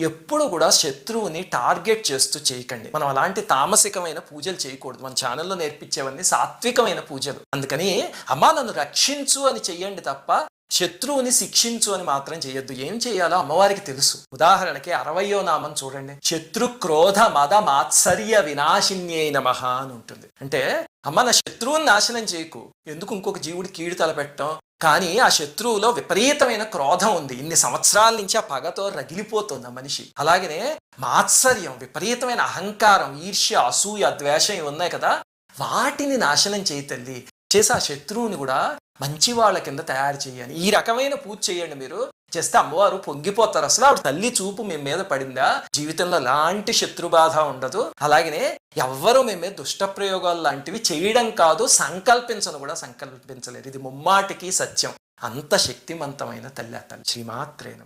ఎప్పుడు కూడా శత్రువుని టార్గెట్ చేస్తూ చేయకండి. మనం అలాంటి తామసికమైన పూజలు చేయకూడదు. మన ఛానల్లో నేర్పించేవన్నీ సాత్వికమైన పూజలు. అందుకని అమ్మా నన్ను రక్షించు అని చెయ్యండి తప్ప శత్రువుని శిక్షించు అని మాత్రం చేయొద్దు ఏం చేయాలో అమ్మవారికి తెలుసు. ఉదాహరణకి అరవయో నామం చూడండి. శత్రు క్రోధ మద మాత్సర్య వినాశిన్యై మహా అని ఉంటుంది. అంటే అమ్మ నా శత్రువుని నాశనం చేయకు. ఎందుకు ఇంకొక జీవుడి కీడు తలపెట్టడం? కానీ ఆ శత్రువులో విపరీతమైన క్రోధం ఉంది. ఇన్ని సంవత్సరాల నుంచి ఆ పగతో రగిలిపోతుంది ఆ మనిషి. అలాగనే మాత్సర్యం విపరీతమైన అహంకారం ఈర్ష్య అసూయ ద్వేషం ఇవి ఉన్నాయి కదా. వాటిని నాశనం చేయి తల్లి. చేసి ఆ శత్రువుని కూడా మంచి వాళ్ళ కింద తయారు చేయాలి ఈ రకమైన పూజ చేయండి మీరు. చేస్తే అమ్మవారు పొంగిపోతారు. అసలు ఆవిడ తల్లి చూపు మేము మీద పడిందా? జీవితంలో లాంటి శత్రుబాధ ఉండదు. అలాగనే ఎవ్వరూ మేమే మీద దుష్ట ప్రయోగాలు లాంటివి చేయడం కాదు సంకల్పించను కూడా సంకల్పించలేరు ఇది ముమ్మాటికి సత్యం. అంత శక్తివంతమైన తల్లి ఆ తల్లి. శ్రీమాత్రే